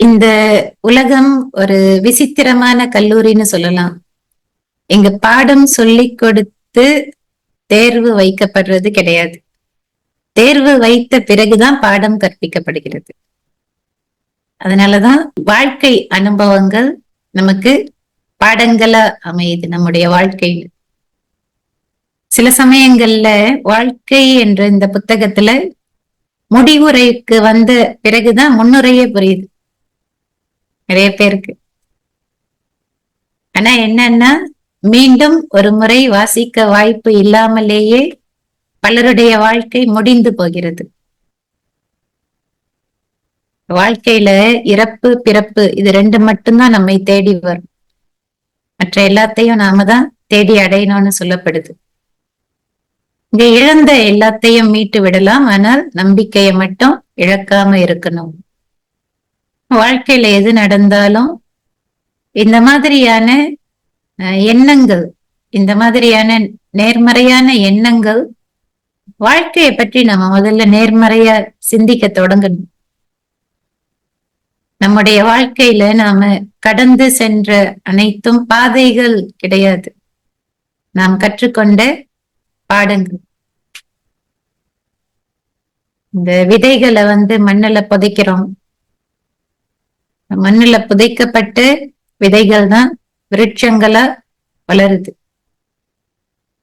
இந்த உலகம் ஒரு விசித்திரமான கல்லூரின்னு சொல்லலாம். இங்க பாடம் சொல்லி கொடுத்து தேர்வு வைக்கப்படுறது கிடையாது. தேர்வு வைத்த பிறகுதான் பாடம் கற்பிக்கப்படுகிறது. அதனாலதான் வாழ்க்கை அனுபவங்கள் நமக்கு பாடங்களா அமையுது நம்முடைய வாழ்க்கையில். சில சமயங்கள்ல வாழ்க்கை என்ற இந்த புத்தகத்துல முடிவுரைக்கு வந்த பிறகுதான் முன்னுரையே புரியுது. நிறைய பேருக்கு. ஆனா என்னன்னா மீண்டும் ஒரு முறை வாசிக்க வாய்ப்பு இல்லாமலேயே பலருடைய வாழ்க்கை முடிந்து போகிறது. வாழ்க்கையில இறப்பு பிறப்பு இது ரெண்டு மட்டும்தான் நம்மை தேடி வரும். மற்ற எல்லாத்தையும் நாம தான் தேடி அடையணும்னு சொல்லப்படுது. இங்க இழந்த எல்லாத்தையும் மீட்டு விடலாம் ஆனால் நம்பிக்கையை மட்டும் இழக்காம இருக்கணும். வாழ்க்கையில எது நடந்தாலும் இந்த மாதிரியான எண்ணங்கள் இந்த மாதிரியான நேர்மறையான எண்ணங்கள் வாழ்க்கையை பற்றி நம்ம முதல்ல நேர்மறையா சிந்திக்க தொடங்கணும். நம்முடைய வாழ்க்கையில நாம கடந்து சென்ற அனைத்தும் பாதைகள் கிடையாது. நாம் கற்றுக்கொண்ட பாடங்கள். இந்த விதைகளை வந்து மண்ணுல புதைக்கிறோம். மண்ணுல புதைக்கப்பட்ட விதைகள் தான் விருட்சங்களா வளருது.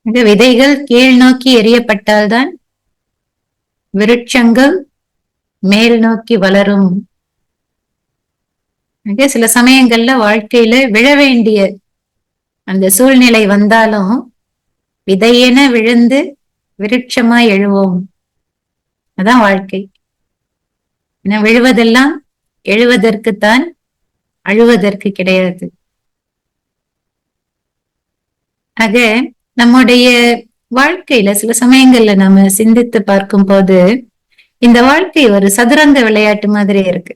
இந்த விதைகள் கீழ் நோக்கி எரியப்பட்டால்தான் விருட்சங்கள் மேல் நோக்கி வளரும். சில சமயங்கள்ல வாழ்க்கையில விழ வேண்டிய அந்த சூழ்நிலை வந்தாலும் விதையென விழுந்து விருட்சமா எழுவோம். அதான் வாழ்க்கை. ஏன்னா விழுவதெல்லாம் எழுவதற்குத்தான் அழுவதற்கு கிடையாது. ஆக நம்முடைய வாழ்க்கையில சில சமயங்கள்ல நம்ம சிந்தித்து பார்க்கும் போது இந்த வாழ்க்கை ஒரு சதுரங்க விளையாட்டு மாதிரி இருக்கு.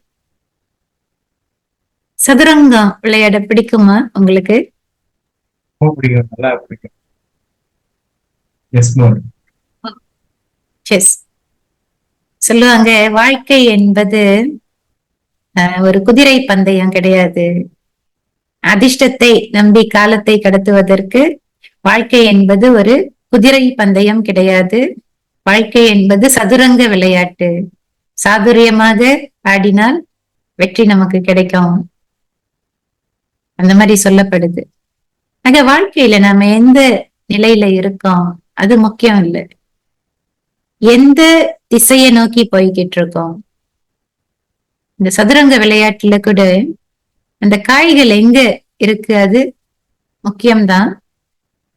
சதுரங்கம் விளையாட பிடிக்குமா உங்களுக்கு? சொல்லுவாங்க வாழ்க்கை என்பது ஒரு குதிரை பந்தயம் கிடையாது. அதிர்ஷ்டத்தை நம்பி காலத்தை கடத்துவதற்கு வாழ்க்கை என்பது ஒரு குதிரை பந்தயம் கிடையாது. வாழ்க்கை என்பது சதுரங்க விளையாட்டு. சாதுரியமாக ஆடினால் வெற்றி நமக்கு கிடைக்கும். அந்த மாதிரி சொல்லப்படுது. ஆக வாழ்க்கையில நாம எந்த நிலையில இருக்கோம்? அது முக்கியம் இல்லை. எந்த திசையை நோக்கி போய்கிட்டு இருக்கோம் இந்த சதுரங்க விளையாட்டுல கூட அந்த காய்கள் எங்க இருக்கு அது முக்கியம்தான்.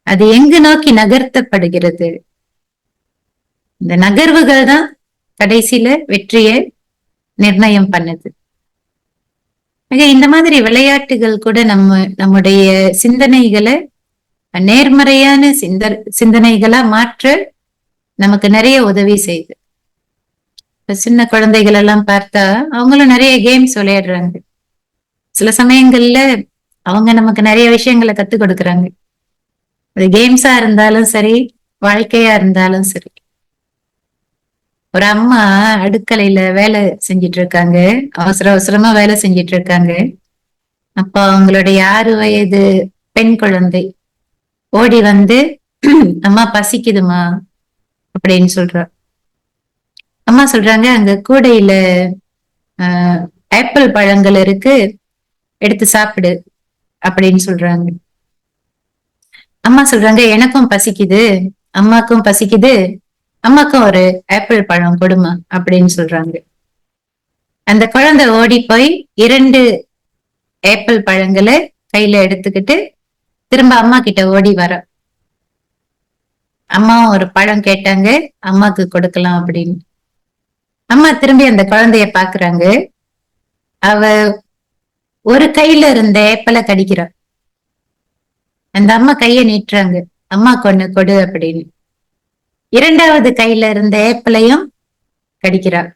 அது எங்கு நோக்கி நகர்த்தப்படுகிறது? இந்த நகர்வுகள் தான் கடைசியில வெற்றியை நிர்ணயம் பண்ணுது. இந்த மாதிரி விளையாட்டுகள் கூட நம்ம நம்முடைய சிந்தனைகளை நேர்மறையான சிந்த சிந்தனைகளா மாற்ற நமக்கு நிறைய உதவி செய்யுது இப்ப சின்ன குழந்தைகள் எல்லாம் பார்த்தா அவங்களும் நிறைய கேம்ஸ் விளையாடுறாங்க. சில சமயங்கள்ல அவங்க நமக்கு நிறைய விஷயங்களை கத்து கொடுக்குறாங்க. அது கேம்ஸா இருந்தாலும் சரி வாழ்க்கையா இருந்தாலும் சரி. ஒரு அம்மா அடுக்கலையில வேலை செஞ்சிட்டு இருக்காங்க. அவசர அவசரமா வேலை செஞ்சிட்டு இருக்காங்க. அப்ப அவங்களுடைய ஆறு வயது பெண் குழந்தை ஓடி வந்து அம்மா பசிக்குதுமா அப்படின்னு சொல்றா. அம்மா சொல்றாங்க அங்க கூடையில ஆஹ் ஆப்பிள் பழங்கள் இருக்கு எடுத்து சாப்பிடு அப்படின்னு சொல்றாங்க. அம்மா சொல்றாங்க எனக்கும் பசிக்குது அம்மாக்கும் பசிக்குது அம்மாக்கும் ஒரு ஆப்பிள் பழம் கொடுமா அப்படின்னு சொல்றாங்க. அந்த குழந்தை ஓடி போய் இரண்டு ஆப்பிள் பழங்களை கையில எடுத்துக்கிட்டு திரும்ப அம்மா கிட்ட ஓடி வர. அம்மாவும் ஒரு பழம் கேட்டாங்க அம்மாக்கு கொடுக்கலாம் அப்படின்னு. அம்மா திரும்பி அந்த குழந்தைய பாக்குறாங்க அவ ஒரு கையில இருந்த ஏப்பலை கடிக்கிறா. அந்த அம்மா கைய நீட்டுறாங்க. அம்மா கொண்டு கொடு அப்படின்னு. இரண்டாவது கையில இருந்த ஏப்பலையும் கடிக்கிறார்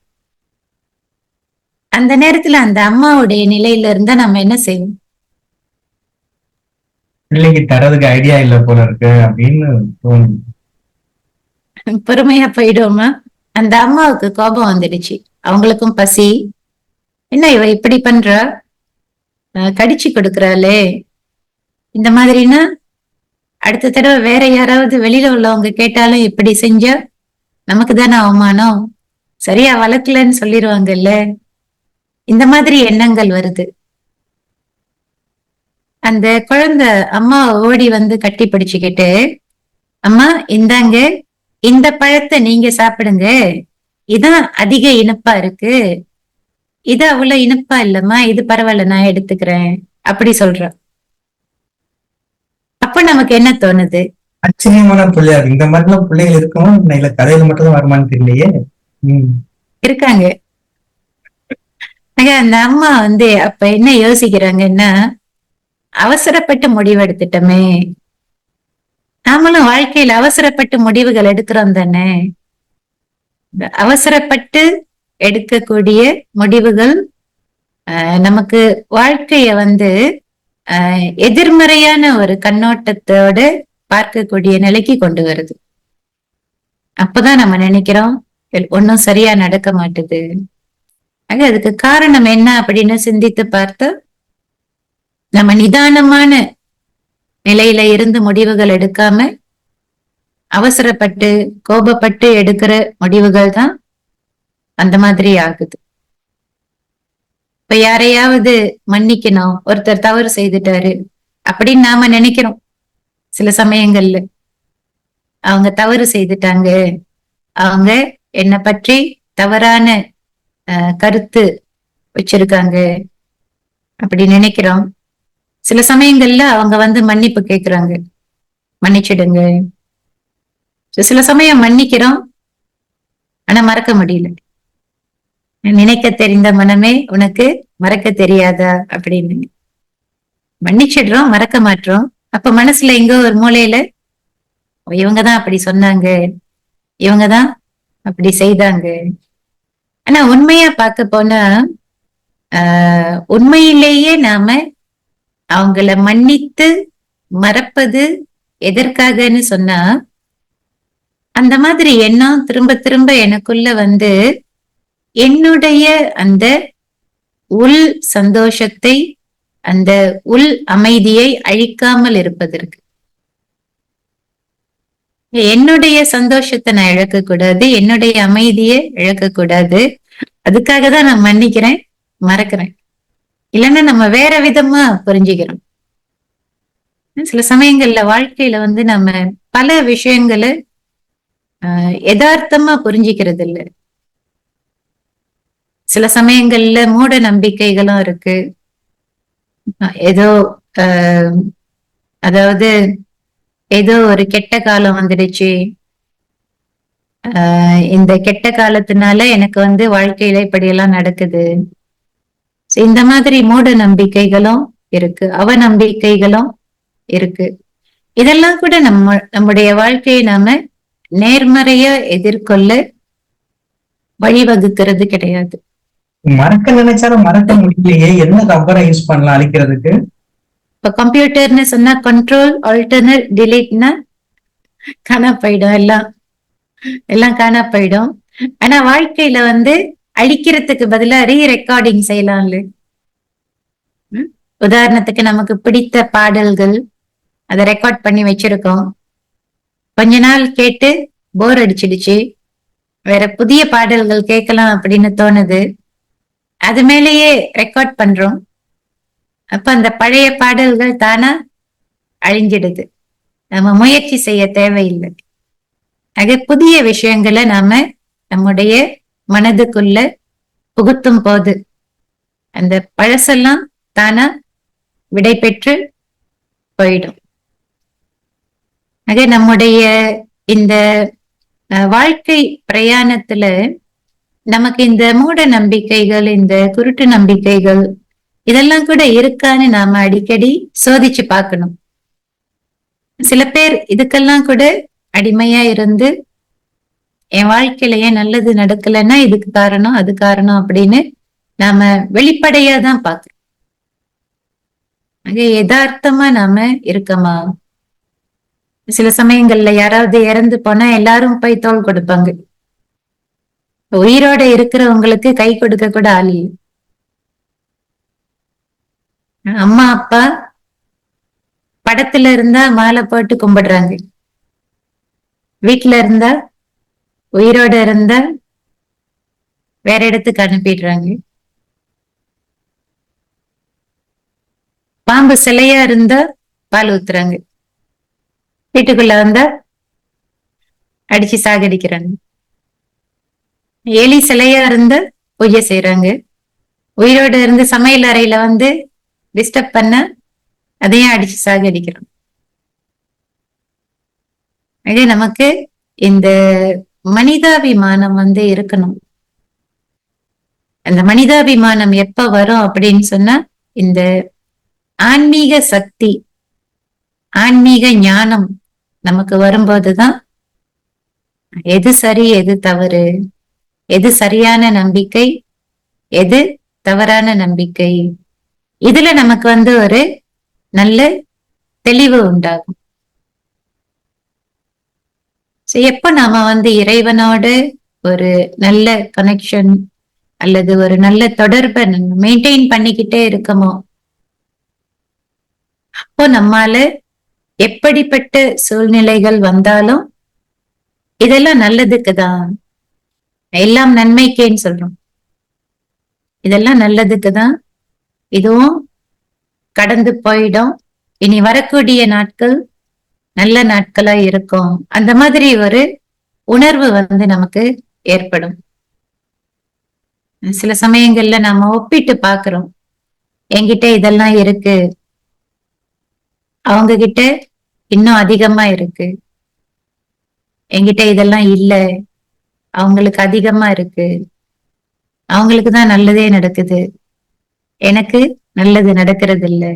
அந்த நேரத்துல அந்த அம்மாவுடைய நிலையில இருந்தா நம்ம என்ன செய்வோம்? பிள்ளைக்கு தரதுக்கு ஐடியா இல்ல போல இருக்கு அப்படின்னு தோணும் பொறுமையா போயிடுவோமா? அந்த அம்மாவுக்கு கோபம் வந்துடுச்சு. அவங்களுக்கும் பசி. என்ன இவ இப்படி பண்றா? கடிச்சு கொடுக்குறாளே. இந்த மாதிரினா அடுத்த தடவை வேற யாராவது வெளியில உள்ளவங்க கேட்டாலும் இப்படி செஞ்ச நமக்கு தானே அவமானம்? சரியா வளர்க்கலன்னு சொல்லிடுவாங்கல்ல இந்த மாதிரி எண்ணங்கள் வருது. அந்த குழந்தை அம்மா ஓடி வந்து கட்டி பிடிச்சுக்கிட்டு அம்மா இந்தாங்க இந்த பழத்தை நீங்க சாப்பிடுங்க. இதான் அதிக இனிப்பா இருக்கு. இது அவ்வளவு இனிப்பா இல்லம்மா இது பரவாயில்ல நான் எடுத்துக்கிறேன். அப்படி சொல்றா. அப்ப நமக்கு என்ன தோணுது? ஆச்சரியமான பிள்ளையா இந்த மாதிரிலாம் பிள்ளைகள் இருக்குமோ இல்ல கதையில மட்டும் தான் வருமானு தெரியலையே. இருக்காங்க. அந்த அம்மா வந்து அப்ப என்ன யோசிக்கிறாங்கன்னா அவசரப்பட்டு முடிவெடுத்துட்டோமே. நாமளும் வாழ்க்கையில அவசரப்பட்டு முடிவுகள் எடுக்கிறோம் தானே? அவசரப்பட்டு எடுக்கக்கூடிய முடிவுகள் ஆஹ், நமக்கு வாழ்க்கைய வந்து ஆஹ், எதிர்மறையான ஒரு கண்ணோட்டத்தோட பார்க்கக்கூடிய நிலைக்கு கொண்டு வருது. அப்பதான் நம்ம நினைக்கிறோம் ஒன்னும் சரியா நடக்க மாட்டுது. ஆக அதுக்கு காரணம் என்ன அப்படின்னு சிந்தித்து பார்த்தா நம்ம நிதானமான நிலையில இருந்து முடிவுகள் எடுக்காம அவசரப்பட்டு கோபப்பட்டு எடுக்கிற முடிவுகள் தான் அந்த மாதிரி ஆகுது. இப்ப யாரையாவது மன்னிக்கணும் ஒருத்தர் தவறு செய்துட்டாரு அப்படின்னு நாம நினைக்கிறோம். சில சமயங்கள்ல அவங்க தவறு செய்துட்டாங்க. அவங்க என்னை பற்றி தவறான அஹ், கருத்து வச்சிருக்காங்க. அப்படி நினைக்கிறோம். சில சமயங்கள்ல அவங்க வந்து மன்னிப்பு கேக்குறாங்க. மன்னிச்சிடுங்க. சில சமயம் மன்னிக்கிறோம். ஆனா மறக்க முடியல. நினைக்க தெரிந்த மனமே உனக்கு மறக்க தெரியாதா? அப்படின்னு மன்னிச்சிடுறோம் மறக்க மாட்டோம். அப்ப மனசுல எங்கோ ஒரு மூலையில இவங்கதான் அப்படி சொன்னாங்க. இவங்கதான் அப்படி செய்தாங்க. ஆனா உண்மையா பார்க்க போனா ஆஹ் உண்மையிலேயே நாம அவங்கள மன்னித்து மறப்பது எதற்காகன்னு சொன்னா அந்த மாதிரி எண்ணம் திரும்ப திரும்ப எனக்குள்ள வந்து என்னுடைய அந்த உள் சந்தோஷத்தை அந்த உள் அமைதியை அழிக்காமல் இருப்பதற்கு. என்னுடைய சந்தோஷத்தை நான் இழக்கக்கூடாது என்னுடைய அமைதியை இழக்கக்கூடாது. அதுக்காக தான் நான் மன்னிக்கிறேன் மறக்கிறேன். இல்லைன்னா நம்ம வேற விதமா புரிஞ்சுக்கிறோம். சில சமயங்கள்ல வாழ்க்கையில வந்து நம்ம பல விஷயங்களை ஆஹ் யதார்த்தமா புரிஞ்சுக்கிறது இல்ல சில சமயங்கள்ல மூட நம்பிக்கைகளும் இருக்கு. ஏதோ ஆஹ் அதாவது ஏதோ ஒரு கெட்ட காலம் வந்துடுச்சு. ஆஹ் இந்த கெட்ட காலத்தினால எனக்கு வந்து வாழ்க்கையில இப்படியெல்லாம் நடக்குது. இந்த மாதிரி மூட நம்பிக்கைகளும் இருக்கு அவநம்பிக்கைகளும் இருக்கு. இதெல்லாம் கூட நம்ம நம்முடைய வாழ்க்கையை நாம நேர்மறையா எதிர்கொள்ள வழிவகுக்கிறது கிடையாது. மறக்க நினைச்சாலும் மறக்க முடியலையே. என்ன ரப்பரை யூஸ் பண்ணலாம் அழிக்கிறதுக்கு? இப்ப கம்ப்யூட்டர்னு சொன்னா கண்ட்ரோல் ஆல்டர்னேட் டிலீட்னா காணா போயிடும். எல்லாம் எல்லாம் காணா போயிடும். ஆனா வாழ்க்கையில வந்து அழிக்கிறதுக்கு பதிலா ரீ ரெக்கார்டிங் செய்யலாம்ல? உதாரணத்துக்கு நமக்கு பிடித்த பாடல்கள் அதை ரெக்கார்ட் பண்ணி வச்சிருக்கோம். கொஞ்ச நாள் கேட்டு போர் அடிச்சிடுச்சு. வேற புதிய பாடல்கள் கேட்கலாம் அப்படின்னு தோணுது. அது மேலேயே ரெக்கார்ட் பண்றோம். அப்ப அந்த பழைய பாடல்கள் தானா அழிஞ்சிடுது. நம்ம முயற்சி செய்ய தேவையில்லை. ஆக புதிய விஷயங்களை நாம நம்முடைய மனதுக்குள்ள புகுத்தும் போது அந்த பழசெல்லாம் தானா விடை பெற்று போயிடும். ஆக நம்முடைய இந்த வாழ்க்கை பிரயாணத்துல நமக்கு இந்த மூட நம்பிக்கைகள் இந்த குருட்டு நம்பிக்கைகள் இதெல்லாம் கூட இருக்கான்னு நாம அடிக்கடி சோதிச்சு பார்க்கணும். சில பேர் இதுக்கெல்லாம் கூட அடிமையா இருந்து என் வாழ்க்கையில ஏன் நல்லது நடக்கலைன்னா இதுக்கு காரணம் அது காரணம் அப்படின்னு நாம வெளிப்படையா தான் பார்க்கணும் ஆக யதார்த்தமா நாம இருக்கமா? சில சமயங்கள்ல யாராவது இறந்து போனா எல்லாரும் போய் தோல் கொடுப்பாங்க. உயிரோட இருக்கிறவங்களுக்கு கை கொடுக்க கூட ஆள் இல்லை. அம்மா அப்பா படத்துல இருந்தா மாலை போட்டு கும்பிடுறாங்க. வீட்டுல இருந்தா உயிரோட இருந்தா வேற இடத்துக்கு அனுப்பிடுறாங்க. பாம்பு சிலையா இருந்தா பால் ஊத்துறாங்க. வீட்டுக்குள்ள வந்தா அடிச்சு சாகடிக்கிறாங்க. எலி சிலையா இருந்தா பூஜை செய்யறாங்க உயிரோட இருந்து சமையல் அறையில வந்து டிஸ்டர்ப் பண்ண அதையும் அடிச்சு சாகடிக்கிறோம். அதே நமக்கு இந்த மனிதாபிமானம் வந்து இருக்கணும். அந்த மனிதாபிமானம் எப்ப வரும் அப்படின்னு சொன்னா இந்த ஆன்மீக சக்தி ஆன்மீக ஞானம் நமக்கு வரும்போதுதான் எது சரி எது தவறு எது சரியான நம்பிக்கை எது தவறான நம்பிக்கை. இதுல நமக்கு வந்து ஒரு நல்ல தெளிவு உண்டாகும். ஸோ எப்ப நாம வந்து இறைவனோட ஒரு நல்ல கனெக்ஷன் அல்லது ஒரு நல்ல தொடர்பை மெயின்டைன் பண்ணிக்கிட்டே இருக்கமோ? அப்போ நம்மால எப்படிப்பட்ட சூழ்நிலைகள் வந்தாலும் இதெல்லாம் நல்லதுக்கு தான் எல்லாம் நன்மைக்கேன்னு சொல்றோம். இதெல்லாம் நல்லதுக்கு தான் இதுவும் கடந்து போயிடும். இனி வரக்கூடிய நாட்கள் நல்ல நாட்களா இருக்கும். அந்த மாதிரி ஒரு உணர்வு வந்து நமக்கு ஏற்படும். சில சமயங்கள்ல நாம ஒப்பிட்டு பாக்குறோம். என்கிட்ட இதெல்லாம் இருக்கு. அவங்க கிட்ட இன்னும் அதிகமா இருக்கு. என்கிட்ட இதெல்லாம் இல்ல. அவங்களுக்கு அதிகமா இருக்கு. அவங்களுக்கு தான் நல்லதே நடக்குது. எனக்கு நல்லது நடக்கிறது இல்லை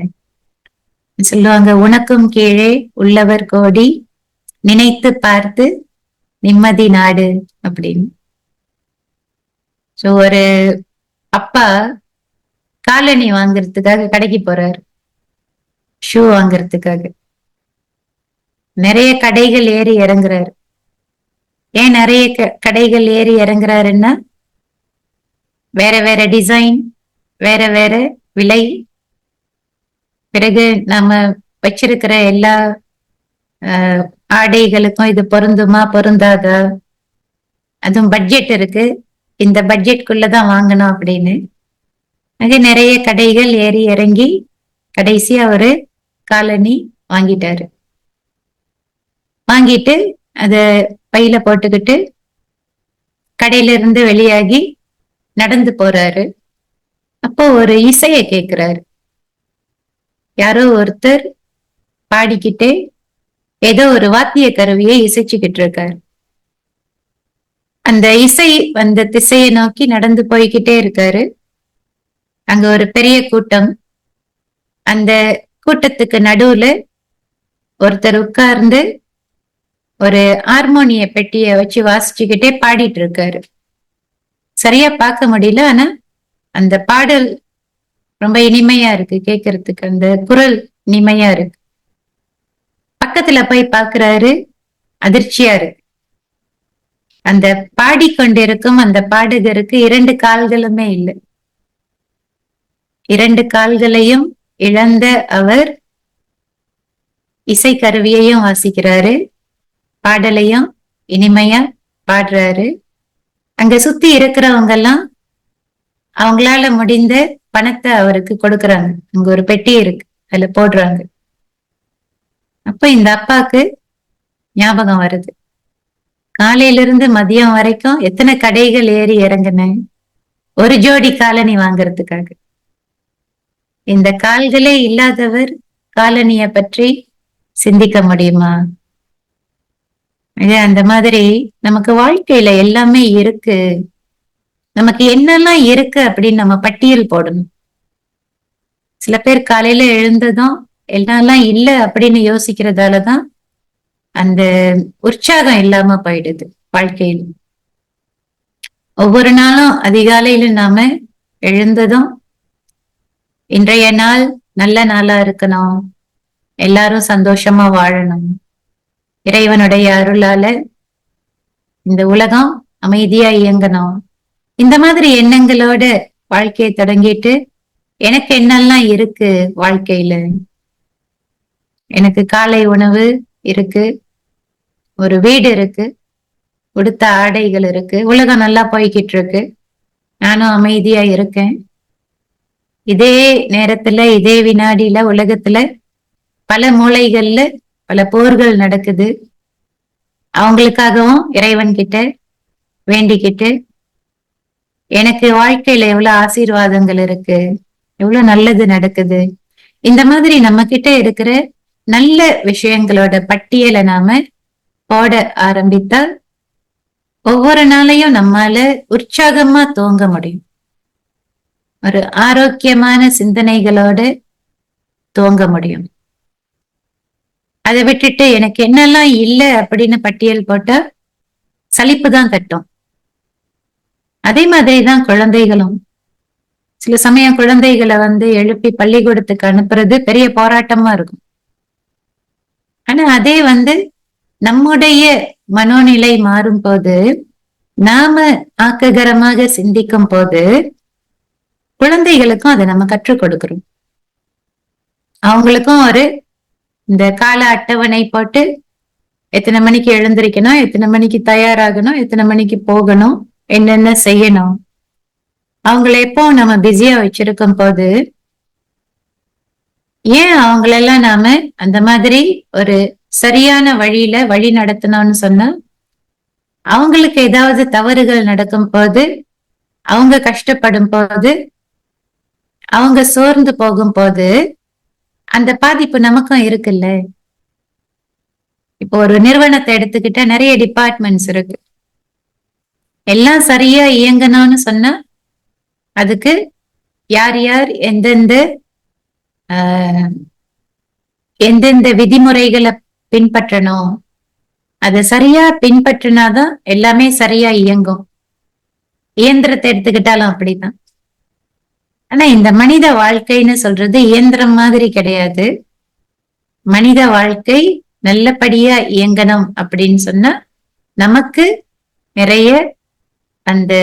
சொல்லுவாங்க. உனக்கும் கீழே உள்ளவர் கோடி நினைத்து பார்த்து நிம்மதி நாடு அப்படின்னு. சோ ஒரு அப்பா காலணி வாங்குறதுக்காக கடைக்கு போறாரு. ஷூ வாங்குறதுக்காக. நிறைய கடைகள் ஏறி இறங்குறாரு. ஏன் நிறைய கடைகள் ஏறி இறங்குறாருன்னா வேற வேற டிசைன் வேற வேற விலை பிறகு நாம வச்சிருக்கிற எல்லா ஆஹ், ஆடைகளுக்கும் இது பொருந்துமா பொருந்தாதா? அதுவும் பட்ஜெட் இருக்கு. இந்த பட்ஜெட்குள்ளதான் வாங்கணும் அப்படின்னு. அங்கே நிறைய கடைகள் ஏறி இறங்கி கடைசியா ஒரு காலனி வாங்கிட்டாரு. வாங்கிட்டு அத பையில போட்டுக்கிட்டு கடையில இருந்து வெளியாகி நடந்து போறாரு. அப்போ ஒரு இசைய கேக்குறாரு. யாரோ ஒருத்தர் பாடிக்கிட்டே ஏதோ ஒரு வாத்திய கருவியை இசைச்சுக்கிட்டு இருக்காரு. அந்த இசை வந்த திசையை நோக்கி நடந்து போய்கிட்டே இருக்காரு. அங்க ஒரு பெரிய கூட்டம். அந்த கூட்டத்துக்கு நடுவுல ஒருத்தர் உட்கார்ந்து ஒரு ஹார்மோனிய பெட்டிய வச்சு வாசிச்சுக்கிட்டே பாடிட்டு இருக்காரு. சரியா பார்க்க முடியல ஆனா அந்த பாடல் ரொம்ப இனிமையா இருக்கு கேக்குறதுக்கு. அந்த குரல் இனிமையா இருக்கு. பக்கத்துல போய் பாக்குறாரு. அதிர்ச்சியா இருக்கு. அந்த பாடிக்கொண்டிருக்கும் அந்த பாடகருக்கு இரண்டு கால்களுமே இல்லை. இரண்டு கால்களையும் இழந்த அவர் இசை கருவியையும் வாசிக்கிறாரு. பாடலையும் இனிமையா பாடுறாரு. அங்க சுத்தி இருக்கிறவங்க எல்லாம் அவங்களால முடிந்த பணத்தை அவருக்கு கொடுக்கறாங்க. அங்க ஒரு பெட்டி இருக்கு. அதுல போடுறாங்க. அப்ப இந்த அப்பாக்கு ஞாபகம் வருது. காலையில இருந்து மதியம் வரைக்கும் எத்தனை கடைகள் ஏறி இறங்கின? ஒரு ஜோடி காலனி வாங்குறதுக்காக. இந்த கால்களே இல்லாதவர் காலனிய பற்றி சிந்திக்க முடியுமா? இது அந்த மாதிரி நமக்கு வாழ்க்கையில எல்லாமே இருக்கு. நமக்கு என்னெல்லாம் இருக்கு அப்படின்னு நம்ம பட்டியல் போடணும். சில பேர் காலையில எழுந்ததும் என்னெல்லாம் இல்ல அப்படின்னு யோசிக்கிறதாலதான் அந்த உற்சாகம் இல்லாம போயிடுது வாழ்க்கையில. ஒவ்வொரு நாளும் அதிகாலையில நாம எழுந்ததும் இன்றைய நாள் நல்ல நாளா இருக்கணும். எல்லாரும் சந்தோஷமா வாழணும். இறைவனுடைய அருளால இந்த உலகம் அமைதியா இயங்கணும். இந்த மாதிரி எண்ணங்களோட வாழ்க்கையை தொடங்கிட்டு எனக்கு என்னெல்லாம் இருக்கு வாழ்க்கையில? எனக்கு காலை உணவு இருக்கு ஒரு வீடு இருக்கு உடுத்த ஆடைகள் இருக்கு உலகம் நல்லா போய்கிட்டு இருக்கு. நானும் அமைதியா இருக்கேன். இதே நேரத்துல இதே வினாடியில உலகத்துல பல மூலைகள்ல பல போர்கள் நடக்குது. அவங்களுக்காகவும் இறைவன் கிட்ட வேண்டிக்கிட்டு எனக்கு வாழ்க்கையில எவ்வளவு ஆசீர்வாதங்கள் இருக்கு? எவ்வளவு நல்லது நடக்குது? இந்த மாதிரி நம்ம கிட்ட இருக்கிற நல்ல விஷயங்களோட பட்டியலை நாம போட ஆரம்பித்தால் ஒவ்வொரு நாளையும் நம்மால உற்சாகமா தூங்க முடியும். ஒரு ஆரோக்கியமான சிந்தனைகளோட தூங்க முடியும். அதை விட்டுட்டு எனக்கு என்னெல்லாம் இல்லை அப்படின்னு பட்டியல் போட்டா சலிப்பு தான் தட்டும் அதே மாதிரிதான் குழந்தைகளும். சில சமயம் குழந்தைகளை வந்து எழுப்பி பள்ளிக்கூடத்துக்கு அனுப்புறது பெரிய போராட்டமா இருக்கும். ஆனா அதே வந்து நம்முடைய மனோநிலை மாறும் போது நாம ஆக்ககரமாக சிந்திக்கும் போது குழந்தைகளுக்கும் அதை நம்ம கற்றுக் கொடுக்கிறோம். அவங்களுக்கும் ஒரு இந்த கால அட்டவணை போட்டு எத்தனை மணிக்கு எழுந்திருக்கணும் எத்தனை மணிக்கு தயாராகணும் எத்தனை மணிக்கு போகணும் என்னென்ன செய்யணும்? அவங்கள எப்போ நம்ம பிஸியா வச்சிருக்கும் போது ஏன் அவங்களெல்லாம் நாம அந்த மாதிரி ஒரு சரியான வழியில வழி நடத்தணும்னு சொன்னா அவங்களுக்கு ஏதாவது தவறுகள் நடக்கும் போது அவங்க கஷ்டப்படும் போது அவங்க சோர்ந்து போகும் போது அந்த பாதிப்பு நமக்கும் இருக்குல்ல? இப்போ ஒரு நிறுவனத்தை எடுத்துக்கிட்டா நிறைய டிபார்ட்மெண்ட்ஸ் இருக்கு. எல்லாம் சரியா இயங்கணும்னு சொன்னா அதுக்கு யார் யார் எந்தெந்த ஆஹ், எந்தெந்த விதிமுறைகளை பின்பற்றணும் அதை சரியா பின்பற்றினாதான் எல்லாமே சரியா இயங்கும். இயந்திரத்தை எடுத்துக்கிட்டாலும் அப்படிதான் ஆனா இந்த மனித வாழ்க்கைன்னு சொல்றது இயந்திரம் மாதிரி கிடையாது. மனித வாழ்க்கை நல்லபடியா இயங்கணும் அப்படின்னு சொன்னா நமக்கு நிறைய அந்த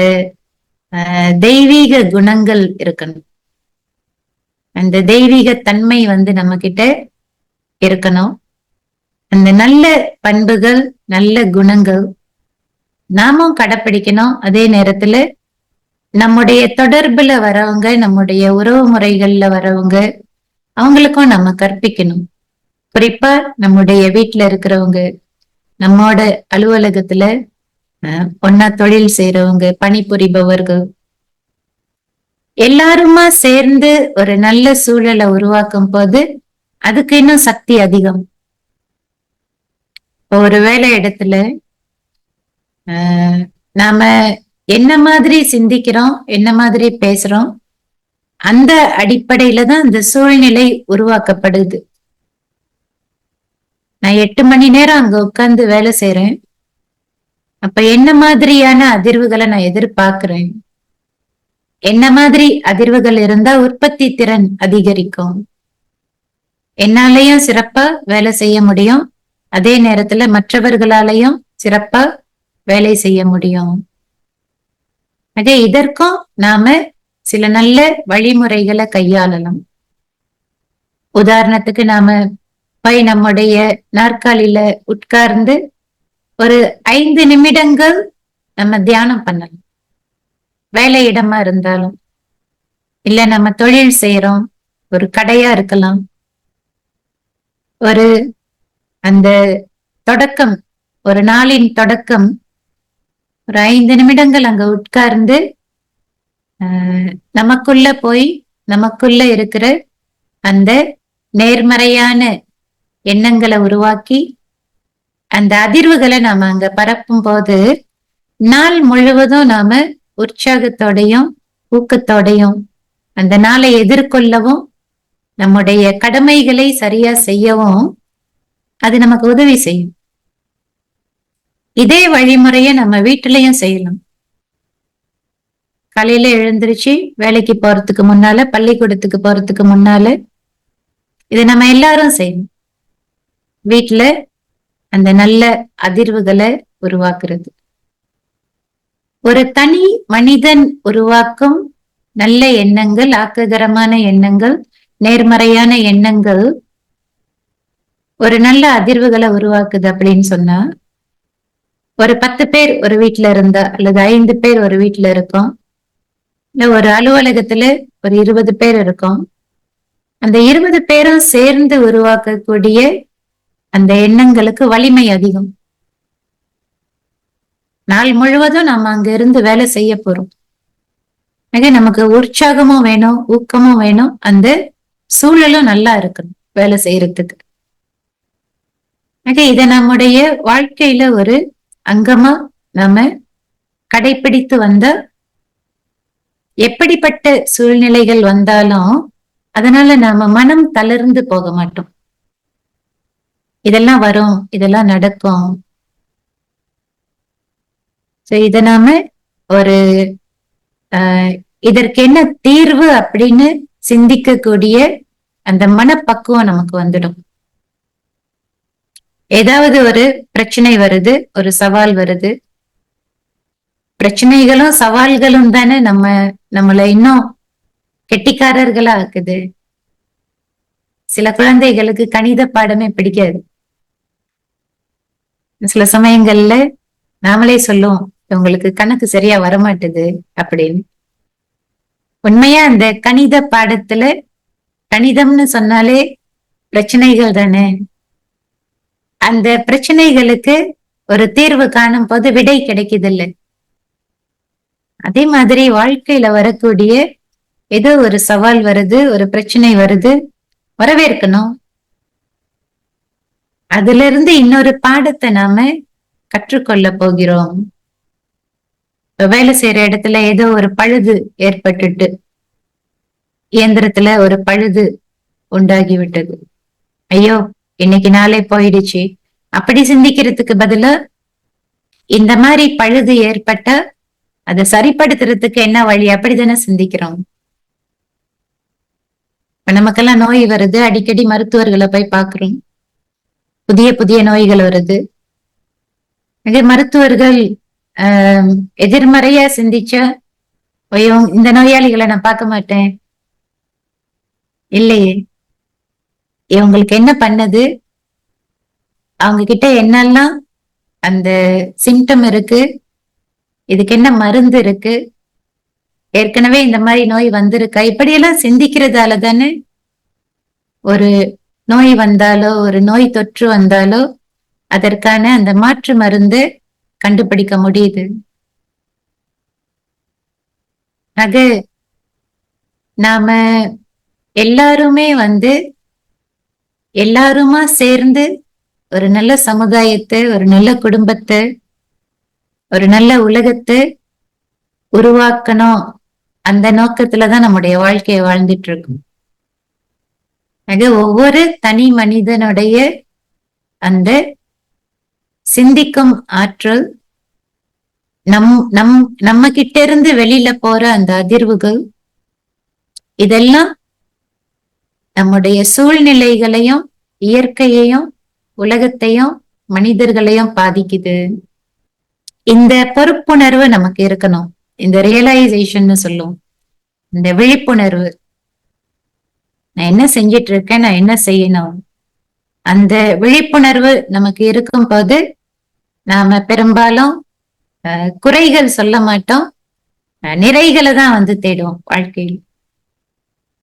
ஆஹ், தெய்வீக குணங்கள் இருக்கணும். அந்த தெய்வீக தன்மை வந்து நம்ம கிட்ட இருக்கணும். அந்த நல்ல பண்புகள் நல்ல குணங்கள் நாமும் கடைப்பிடிக்கணும். அதே நேரத்துல நம்முடைய தொடர்புல வரவங்க நம்முடைய உறவு முறைகள்ல வரவங்க அவங்களுக்கும் நம்ம கற்பிக்கணும். குறிப்பா நம்முடைய வீட்டுல இருக்கிறவங்க நம்மோட அலுவலகத்துல ஒன்னா தொழில் செய்யறவங்க பணிபுரிபவர்கள். எல்லாருமா சேர்ந்து ஒரு நல்ல சூழலை உருவாக்கும் போது அதுக்கு இன்னும் சக்தி அதிகம். ஒரு வேலை இடத்துல ஆஹ், நாம என்ன மாதிரி சிந்திக்கிறோம் என்ன மாதிரி பேசுறோம் அந்த அடிப்படையில தான் அந்த சூழ்நிலை உருவாக்கப்படுது. நான் எட்டு மணி நேரம் அங்க உட்கார்ந்து வேலை செய்யறேன் அப்ப என்ன மாதிரியான அதிர்வுகளை நான் எதிர்பார்க்கிறேன்? என்ன மாதிரி அதிர்வுகள் இருந்தா உற்பத்தி திறன் அதிகரிக்கும்? என்னாலையும் சிறப்பா வேலை செய்ய முடியும். அதே நேரத்துல மற்றவர்களாலையும் சிறப்பா வேலை செய்ய முடியும். ஆக இதற்கும் நாம சில நல்ல வழிமுறைகளை கையாளலாம். உதாரணத்துக்கு நாம போய் நம்முடைய நாற்காலியில உட்கார்ந்து ஒரு ஐந்து நிமிடங்கள் நம்ம தியானம் பண்ணலாம். வேலை இடமா இருந்தாலும் இல்ல நம்ம தொழில் செய்யறோம் ஒரு கடையா இருக்கலாம். ஒரு அந்த தொடக்கம் ஒரு நாளின் தொடக்கம் ஒரு ஐந்து நிமிடங்கள் அங்க உட்கார்ந்து ஆஹ், நமக்குள்ள போய் நமக்குள்ள இருக்கிற அந்த நேர்மறையான எண்ணங்களை உருவாக்கி அந்த அதிர்வுகளை நாம அங்க பரப்பும் போது நாள் முழுவதும் நாம உற்சாகத்தோடையும் ஊக்கத்தோடையும் அந்த நாளை எதிர்கொள்ளவும் நம்முடைய கடமைகளை சரியா செய்யவும் அது நமக்கு உதவி செய்யும். இதே வழிமுறையை நம்ம வீட்டிலையும் செய்யலாம். காலையில எழுந்திருச்சு வேலைக்கு போறதுக்கு முன்னால பள்ளிக்கூடத்துக்கு போறதுக்கு முன்னால இதை நம்ம எல்லாரும் செய்யணும். வீட்டுல அந்த நல்ல அதிர்வுகளை உருவாக்குறது. ஒரு தனி மனிதன் உருவாக்கும் நல்ல எண்ணங்கள் ஆக்ககரமான எண்ணங்கள் நேர்மறையான எண்ணங்கள் ஒரு நல்ல அதிர்வுகளை உருவாக்குது அப்படின்னு சொன்னா ஒரு பத்து பேர் ஒரு வீட்டுல இருந்தா அல்லது ஐந்து பேர் ஒரு வீட்டுல இருக்கோம் இல்ல ஒரு அலுவலகத்துல ஒரு இருபது பேர் இருக்கோம் அந்த இருபது பேரும் சேர்ந்து உருவாக்கக்கூடிய அந்த எண்ணங்களுக்கு வலிமை அதிகம். நாள் முழுவதும் நம்ம அங்க இருந்து வேலை செய்ய போறோம். ஆக நமக்கு உற்சாகமும் வேணும் ஊக்கமும் வேணும். அந்த சூழலும் நல்லா இருக்கணும் வேலை செய்யறதுக்கு. ஆக இதை நம்முடைய வாழ்க்கையில ஒரு அங்கமா நாம கடைபிடித்து வந்த எப்படிப்பட்ட சூழ்நிலைகள் வந்தாலும் அதனால நாம மனம் தளர்ந்து போக மாட்டோம். இதெல்லாம் வரும் இதெல்லாம் நடக்கும். சோ இத நாம ஒரு ஆஹ் இதற்கு என்ன தீர்வு அப்படின்னு சிந்திக்கக்கூடிய அந்த மனப்பக்குவம் நமக்கு வந்துடும். ஏதாவது ஒரு பிரச்சனை வருது ஒரு சவால் வருது. பிரச்சனைகளும் சவால்களும் தானே நம்ம நம்மள இன்னும் கெட்டிக்காரர்களா ஆக்குது. சில குழந்தைகளுக்கு கணித பாடமே பிடிக்காது. சில சமயங்கள்ல நாமளே சொல்லுவோம் உங்களுக்கு கணக்கு சரியா வரமாட்டுது அப்படின்னு. உண்மையா அந்த கணித பாடத்துல கணிதம்னு சொன்னாலே பிரச்சனைகள் தானே? அந்த பிரச்சனைகளுக்கு ஒரு தீர்வு காணும் போது விடை கிடைக்குதில்ல. அதே மாதிரி வாழ்க்கையில வரக்கூடிய ஏதோ ஒரு சவால் வருது ஒரு பிரச்சனை வருது வரவேற்கணும். அதுல இருந்து இன்னொரு பாடத்தை நாம கற்றுக்கொள்ள போகிறோம். வேலை செய்யற இடத்துல ஏதோ ஒரு பழுது ஏற்பட்டுட்டு இயந்திரத்துல ஒரு பழுது உண்டாகி விட்டது ஐயோ இன்னைக்கு நாளே போயிடுச்சு. அப்படி சிந்திக்கிறதுக்கு பதிலா இந்த மாதிரி பழுது ஏற்பட்ட அதை சரிப்படுத்துறதுக்கு என்ன வழி? அப்படித்தானே சிந்திக்கிறோம். இப்ப நமக்கெல்லாம் நோய் வருது அடிக்கடி மருத்துவர்களை போய் பாக்குறோம் புதிய புதிய நோய்கள் வருது. மருத்துவர்கள் ஆஹ் எதிர்மறையா சிந்திச்சா ஐயோ இந்த நோயாளிகளை நான் பார்க்க மாட்டேன். இல்லையே. இவங்களுக்கு என்ன பண்ணது? அவங்க கிட்ட என்னெல்லாம் அந்த சிம்டம் இருக்கு? இதுக்கு என்ன மருந்து இருக்கு? ஏற்கனவே இந்த மாதிரி நோய் வந்திருக்கா? இப்படியெல்லாம் சிந்திக்கிறதால தானே ஒரு நோய் வந்தாலோ ஒரு நோய் தொற்று வந்தாலோ அதற்கான அந்த மாற்று மருந்து கண்டுபிடிக்க முடியுது. ஆக நாம எல்லாருமே வந்து எல்லாருமா சேர்ந்து ஒரு நல்ல சமுதாயத்தை ஒரு நல்ல குடும்பத்தை ஒரு நல்ல உலகத்தை உருவாக்கணும். அந்த நோக்கத்துலதான் நம்முடைய வாழ்க்கையை வாழ்ந்துட்டு இருக்கோம். ஆக ஒவ்வொரு தனி மனிதனுடைய அந்த சிந்திக்கும் ஆற்றல் நம் நம் நம்ம கிட்ட இருந்து வெளியில போற அந்த அதிர்வுகள் இதெல்லாம் நம்முடைய சூழ்நிலைகளையும் இயற்கையையும் உலகத்தையும் மனிதர்களையும் பாதிக்குது. இந்த பொறுப்புணர்வு நமக்கு இருக்கணும். இந்த ரியலைசேஷன் சொல்லும் இந்த விழிப்புணர்வு. நான் என்ன செஞ்சிட்டு இருக்கேன் நான் என்ன செய்யணும்? அந்த விழிப்புணர்வு நமக்கு இருக்கும் போது நாம பெரும்பாலும் அஹ், குறைகள் சொல்ல மாட்டோம். அஹ், நிறைகளை தான் வந்து தேடுவோம் வாழ்க்கையில்.